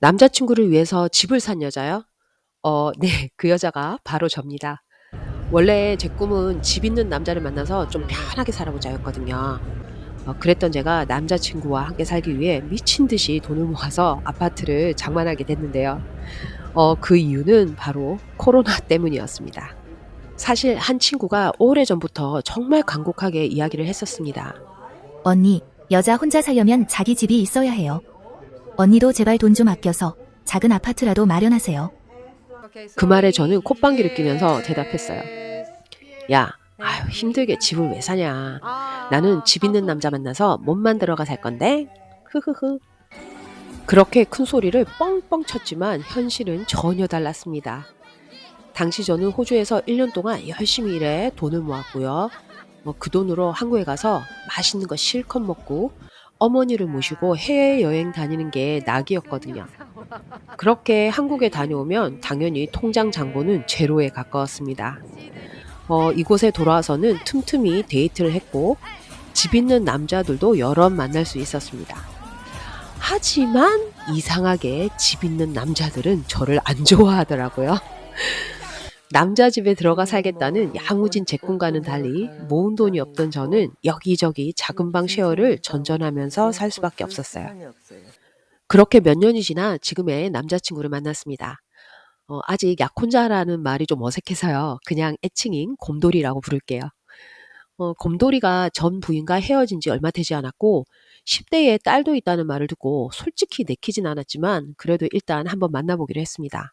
남자친구를 위해서 집을 산 여자요? 어 네. 그 여자가 바로 접니다. 원래 제 꿈은 집 있는 남자를 만나서 좀 편하게 살아보자였거든요. 어 그랬던 제가 남자친구와 함께 살기 위해 미친 듯이 돈을 모아서 아파트를 장만하게 됐는데요. 어 그 이유는 바로 코로나 때문이었습니다. 사실 한 친구가 오래 전부터 정말 간곡하게 이야기를 했었습니다. 언니, 여자 혼자 살려면 자기 집이 있어야 해요. 언니도 제발 돈 좀 아껴서 작은 아파트라도 마련하세요. 그 말에 저는 콧방귀를 뀌면서 대답했어요. 야, 아유, 힘들게 집을 왜 사냐. 나는 집 있는 남자 만나서 몸만 들어가 살 건데. 흐흐흐. 그렇게 큰 소리를 뻥뻥 쳤지만 현실은 전혀 달랐습니다. 당시 저는 호주에서 1년 동안 열심히 일해 돈을 모았고요. 뭐 그 돈으로 한국에 가서 맛있는 거 실컷 먹고 어머니를 모시고 해외여행 다니는 게 낙이었거든요. 그렇게 한국에 다녀오면 당연히 통장 잔고는 제로에 가까웠습니다. 어, 이곳에 돌아와서는 틈틈이 데이트를 했고 집 있는 남자들도 여러 만날 수 있었습니다. 하지만 이상하게 집 있는 남자들은 저를 안 좋아하더라고요. 남자 집에 들어가 살겠다는 야무진 제 꿈과는 달리 모은 돈이 없던 저는 여기저기 작은 방 쉐어를 전전하면서 살 수밖에 없었어요. 그렇게 몇 년이 지나 지금의 남자친구를 만났습니다. 어, 아직 약혼자라는 말이 좀 어색해서요. 그냥 애칭인 곰돌이라고 부를게요. 어, 곰돌이가 전 부인과 헤어진 지 얼마 되지 않았고 10대에 딸도 있다는 말을 듣고 솔직히 내키진 않았지만 그래도 일단 한번 만나보기로 했습니다.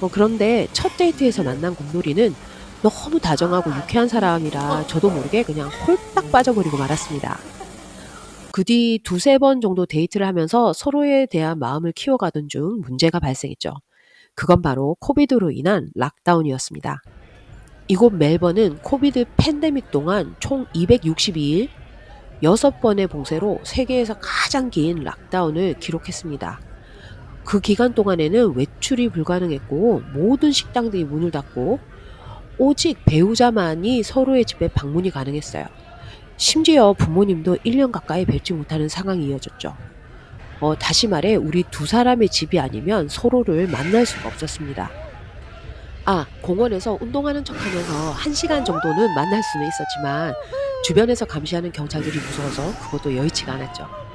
어, 그런데 첫 데이트에서 만난 곰돌이는 너무 다정하고 유쾌한 사람이라 저도 모르게 그냥 홀딱 빠져버리고 말았습니다. 그 뒤 두세 번 정도 데이트를 하면서 서로에 대한 마음을 키워가던 중 문제가 발생했죠. 그건 바로 코비드로 인한 락다운이었습니다. 이곳 멜번은 코비드 팬데믹 동안 총 262일, 6번의 봉쇄로 세계에서 가장 긴 락다운을 기록했습니다. 그 기간 동안에는 외출이 불가능했고 모든 식당들이 문을 닫고 오직 배우자만이 서로의 집에 방문이 가능했어요. 심지어 부모님도 1년 가까이 뵙지 못하는 상황이 이어졌죠. 어, 다시 말해 우리 두 사람의 집이 아니면 서로를 만날 수가 없었습니다. 아, 공원에서 운동하는 척 하면서 1시간 정도는 만날 수는 있었지만 주변에서 감시하는 경찰들이 무서워서 그것도 여의치가 않았죠.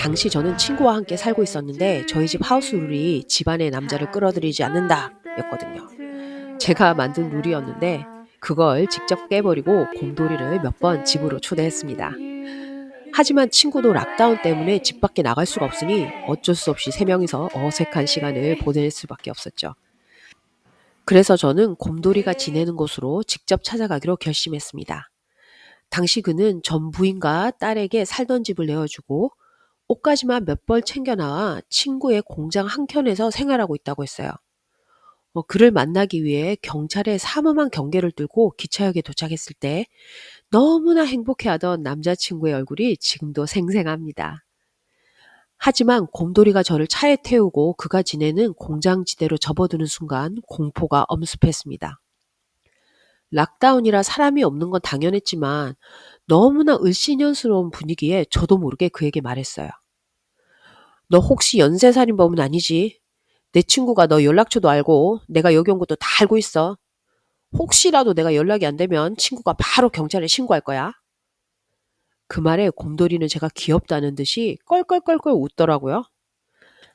당시 저는 친구와 함께 살고 있었는데 저희 집 하우스 룰이 집안의 남자를 끌어들이지 않는다 였거든요. 제가 만든 룰이었는데 그걸 직접 깨버리고 곰돌이를 몇 번 집으로 초대했습니다. 하지만 친구도 락다운 때문에 집 밖에 나갈 수가 없으니 어쩔 수 없이 세 명이서 어색한 시간을 보낼 수밖에 없었죠. 그래서 저는 곰돌이가 지내는 곳으로 직접 찾아가기로 결심했습니다. 당시 그는 전 부인과 딸에게 살던 집을 내어주고 옷까지만 몇 벌 챙겨나와 친구의 공장 한켠에서 생활하고 있다고 했어요. 어, 그를 만나기 위해 경찰의 삼엄한 경계를 뚫고 기차역에 도착했을 때 너무나 행복해하던 남자친구의 얼굴이 지금도 생생합니다. 하지만 곰돌이가 저를 차에 태우고 그가 지내는 공장지대로 접어드는 순간 공포가 엄습했습니다. 락다운이라 사람이 없는 건 당연했지만 너무나 을씨년스러운 분위기에 저도 모르게 그에게 말했어요. 너 혹시 연쇄살인범은 아니지? 내 친구가 너 연락처도 알고 내가 여기 온 것도 다 알고 있어. 혹시라도 내가 연락이 안 되면 친구가 바로 경찰에 신고할 거야. 그 말에 곰돌이는 제가 귀엽다는 듯이 껄껄껄껄 웃더라고요.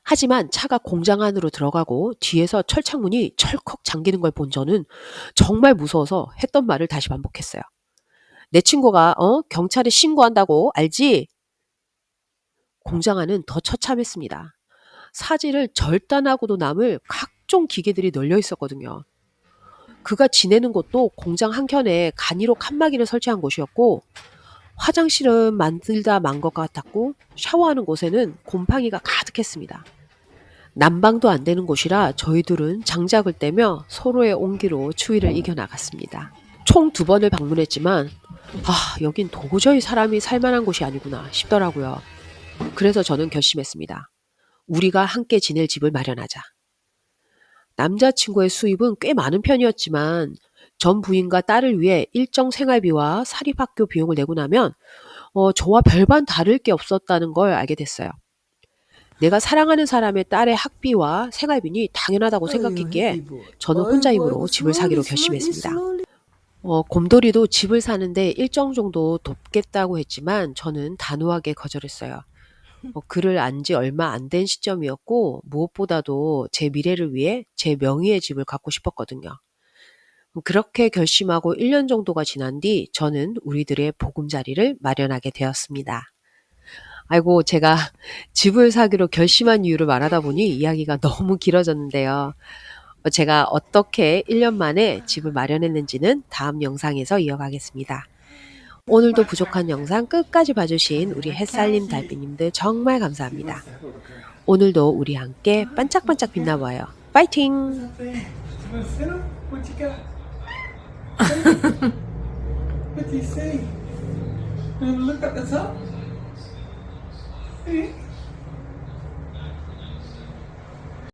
하지만 차가 공장 안으로 들어가고 뒤에서 철창문이 철컥 잠기는 걸 본 저는 정말 무서워서 했던 말을 다시 반복했어요. 내 친구가 어 경찰에 신고한다고 알지? 공장 안은 더 처참했습니다. 사지를 절단하고도 남을 각종 기계들이 널려 있었거든요. 그가 지내는 곳도 공장 한켠에 간이로 칸막이를 설치한 곳이었고 화장실은 만들다 만 것 같았고 샤워하는 곳에는 곰팡이가 가득했습니다. 난방도 안 되는 곳이라 저희들은 장작을 떼며 서로의 온기로 추위를 이겨나갔습니다. 총 두 번을 방문했지만 아 여긴 도저히 사람이 살만한 곳이 아니구나 싶더라고요. 그래서 저는 결심했습니다. 우리가 함께 지낼 집을 마련하자. 남자친구의 수입은 꽤 많은 편이었지만 전 부인과 딸을 위해 일정 생활비와 사립학교 비용을 내고 나면 어, 저와 별반 다를 게 없었다는 걸 알게 됐어요. 내가 사랑하는 사람의 딸의 학비와 생활비니 당연하다고 생각했기에 저는 혼자 힘으로 집을 사기로 결심했습니다. 어, 곰돌이도 집을 사는데 일정 정도 돕겠다고 했지만 저는 단호하게 거절했어요. 어, 그를 안지 얼마 안 된 시점이었고 무엇보다도 제 미래를 위해 제 명의의 집을 갖고 싶었거든요. 그렇게 결심하고 1년 정도가 지난 뒤 저는 우리들의 보금자리를 마련하게 되었습니다. 아이고, 제가 집을 사기로 결심한 이유를 말하다 보니 이야기가 너무 길어졌는데요. 어, 제가 어떻게 1년 만에 집을 마련했는지는 다음 영상에서 이어가겠습니다. 오늘도 부족한 영상 끝까지 봐주신 우리 햇살님, 달빛님들 정말 감사합니다. 오늘도 우리 함께 반짝반짝 빛나봐요. 파이팅!